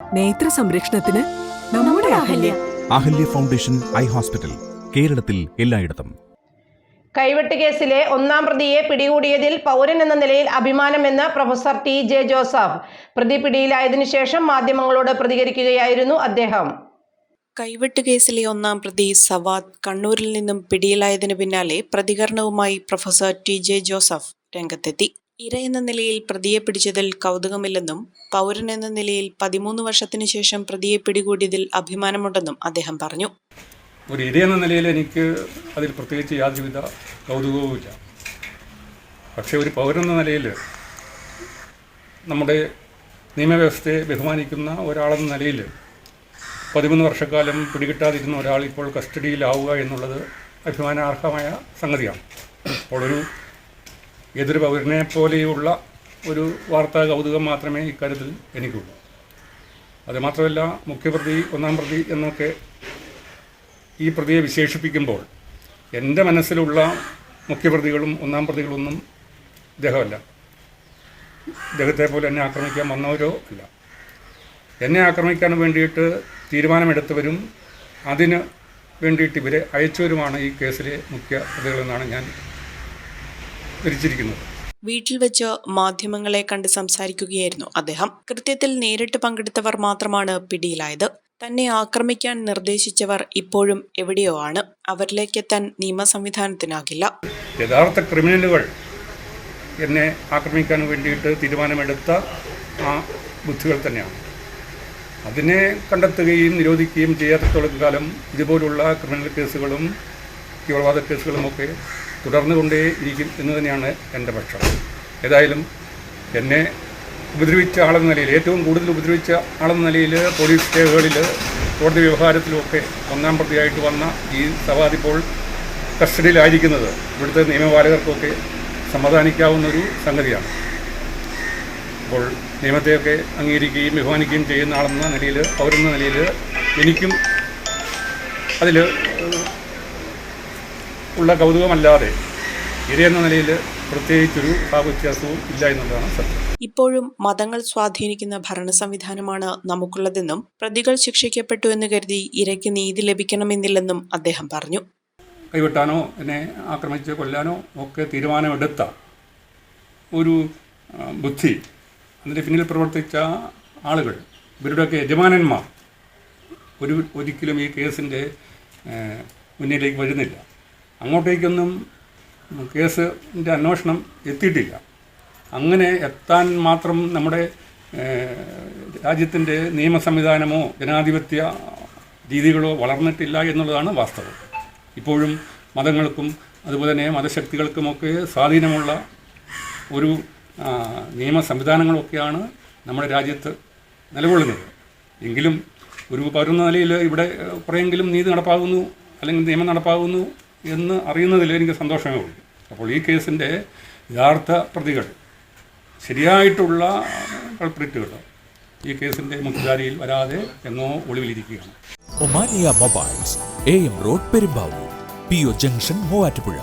നേത്ര സംരക്ഷണത്തിന് നമ്മുടെ Ahalya. Ahalya foundation eye hospital കേരളത്തിൽ എല്ലായിടത്തും. കൈവെട്ട് കേസിലെ ഒന്നാം പ്രതിയെ പിടികൂടിയതിൽ പൗരൻ എന്ന നിലയിൽ അഭിമാനമെന്ന് പ്രൊഫസർ ടി ജെ ജോസഫ്. പ്രതി പിടിയിലായതിനു ശേഷം മാധ്യമങ്ങളോട് പ്രതികരിക്കുകയായിരുന്നു അദ്ദേഹം. കൈവെട്ട് കേസിലെ ഒന്നാം പ്രതി സവാദ് കണ്ണൂരിൽ നിന്നും പിടിയിലായതിനു പിന്നാലെ പ്രതികരണവുമായി പ്രൊഫസർ ടി ജെ ജോസഫ് രംഗത്തെത്തി. ഇര എന്ന നിലയിൽ പ്രതിയെ പിടിച്ചതിൽ കൗതുകമില്ലെന്നും പൗരൻ എന്ന നിലയിൽ പതിമൂന്ന് വർഷത്തിനു ശേഷം പ്രതിയെ പിടികൂടിയതിൽ അഭിമാനമുണ്ടെന്നും അദ്ദേഹം പറഞ്ഞു. ഒരു ഇര എന്ന നിലയിൽ എനിക്ക് അതിൽ പ്രത്യേകിച്ച് യാതൊരുവിധ കൗതുകവുമില്ല പക്ഷേ ഒരു പൗരൻ എന്ന നിലയിൽ നമ്മുടെ നിയമവ്യവസ്ഥയെ ബഹുമാനിക്കുന്ന ഒരാളെന്ന നിലയിൽ പതിമൂന്ന് വർഷക്കാലം പിടികിട്ടാതിരുന്ന ഒരാൾ ഇപ്പോൾ കസ്റ്റഡിയിലാവുക എന്നുള്ളത് അഭിമാനാർഹമായ സംഗതിയാണ്. അപ്പോൾ ഒരു എതിർ പൗരനെ പോലെയുള്ള ഒരു വാർത്താ കൗതുകം മാത്രമേ ഇക്കാര്യത്തിൽ എനിക്കുള്ളൂ. അതുമാത്രമല്ല മുഖ്യപ്രതി ഒന്നാം പ്രതി എന്നൊക്കെ ഈ പ്രതിയെ വിശേഷിപ്പിക്കുമ്പോൾ എന്റെ മനസ്സിലുള്ള മുഖ്യപ്രതികളും ഒന്നാം പ്രതികളൊന്നും ഇദ്ദേഹമല്ല. ഇദ്ദേഹത്തെ പോലെ എന്നെ ആക്രമിക്കാൻ വന്നവരോ അല്ല. എന്നെ ആക്രമിക്കാൻ വേണ്ടിയിട്ട് തീരുമാനമെടുത്തവരും അതിന് വേണ്ടിയിട്ട് ഇവരെ അയച്ചവരുമാണ് ഈ കേസിലെ മുഖ്യ പ്രതികളെന്നാണ് ഞാൻ ധരിച്ചിരിക്കുന്നത് വീട്ടിൽ വെച്ച് മാധ്യമങ്ങളെ കണ്ട് സംസാരിക്കുകയായിരുന്നു അദ്ദേഹം. കൃത്യത്തിൽ നേരിട്ട് പങ്കെടുത്തവർ മാത്രമാണ് പിടിയിലായത്. തന്നെ ആക്രമിക്കാൻ നിർദ്ദേശിച്ചവർ ഇപ്പോഴും എവിടെയോ ആണ്. അവരിലേക്കെത്താൻ നിയമ സംവിധാനത്തിനാകില്ല. യഥാർത്ഥ ക്രിമിനലുകൾ എന്നെ ആക്രമിക്കാൻ വേണ്ടിയിട്ട് തീരുമാനമെടുത്ത ആ ബുദ്ധികൾ തന്നെയാണ്. അതിനെ കണ്ടെത്തുകയും നിരോധിക്കുകയും ചെയ്യാത്തത്തോളം കാലം ഇതുപോലുള്ള ക്രിമിനൽ കേസുകളും തീവ്രവാദ കേസുകളുമൊക്കെ തുടർന്നുകൊണ്ടേ കൊണ്ടേയിരിക്കും എന്ന് തന്നെയാണ് എന്റെ പക്ഷം. ഏതായാലും എന്നെ ഉപദ്രവിച്ച ആളെന്ന നിലയിൽ ഏറ്റവും കൂടുതൽ ഉപദ്രവിച്ച ആളെന്ന നിലയിൽ പോലീസ് രേഖകളിൽ കോടതി വ്യവഹാരത്തിലുമൊക്കെ ഒന്നാം പ്രതിയായിട്ട് വന്ന ഈ സവാദ് ഇപ്പോൾ കസ്റ്റഡിയിലായിരിക്കുന്നത്. ഇവിടുത്തെ നിയമപാലകർക്കൊക്കെ സമാധാനിക്കാവുന്ന ഒരു സംഗതിയാണ്. അപ്പോൾ നിയമത്തെയൊക്കെ അംഗീകരിക്കുകയും ബഹുമാനിക്കുകയും ചെയ്യുന്ന ആളെന്ന നിലയിൽ പൗരെന്ന നിലയിൽ എനിക്കും അതിൽ ഉള്ള കൗതുകമല്ലാതെ ഇരയെന്ന നിലയിൽ പ്രത്യേകിച്ചൊരു ഭാവവ്യത്യാസവും ഇല്ല എന്നുള്ളതാണ് സത്യം. ഇപ്പോഴും മതങ്ങൾ സ്വാധീനിക്കുന്ന ഭരണ സംവിധാനമാണ് നമുക്കുള്ളതെന്നും പ്രതികൾ ശിക്ഷിക്കപ്പെട്ടു എന്ന് കരുതി ഇരയ്ക്ക് നീതി ലഭിക്കണമെന്നില്ലെന്നും അദ്ദേഹം പറഞ്ഞു. കൈവെട്ടാനോ എന്നെ ആക്രമിച്ച് കൊല്ലാനോ ഒക്കെ തീരുമാനമെടുത്ത ഒരു ബുദ്ധി അതിന്റെ പിന്നിൽ പ്രവർത്തിച്ച ആളുകൾ ഇവരുടെയൊക്കെ യജമാനന്മാർ ഒരു ഒരിക്കലും ഈ കേസിന്റെ മുന്നിലേക്ക് വരുന്നില്ല. അങ്ങോട്ടേക്കൊന്നും കേസിന്റെ അന്വേഷണം എത്തിയിട്ടില്ല. അങ്ങനെ എത്താൻ മാത്രം നമ്മുടെ രാജ്യത്തിന്റെ നിയമ സംവിധാനമോ ജനാധിപത്യ രീതികളോ വളർന്നിട്ടില്ല എന്നുള്ളതാണ് വാസ്തവം. ഇപ്പോഴും മതങ്ങൾക്കും അതുപോലെ തന്നെ മതശക്തികൾക്കുമൊക്കെ സ്വാധീനമുള്ള ഒരു നിയമ സംവിധാനങ്ങളൊക്കെയാണ് നമ്മുടെ രാജ്യത്ത് നിലകൊള്ളുന്നത്. എങ്കിലും ഒരു പൗരെന്ന നിലയിൽ ഇവിടെ കുറേയെങ്കിലും നീതി നടപ്പാകുന്നു അല്ലെങ്കിൽ നിയമം നടപ്പാകുന്നു എന്ന് അറിയുന്നതിൽ എനിക്ക് സന്തോഷമേ ഉള്ളൂ. അപ്പോൾ ഈ കേസിന്റെ യഥാർത്ഥ പ്രതികൾ ശരിയായിട്ടുള്ള കൾപ്രിറ്റുകൾ ഈ കേസിന്റെ മുഖ്യധാരയിൽ വരാതെ എന്നോ ഒളിവിലിരിക്കുകയാണ്. Omania mobiles A M road Perumbavoor P O junction Muvattupuzha.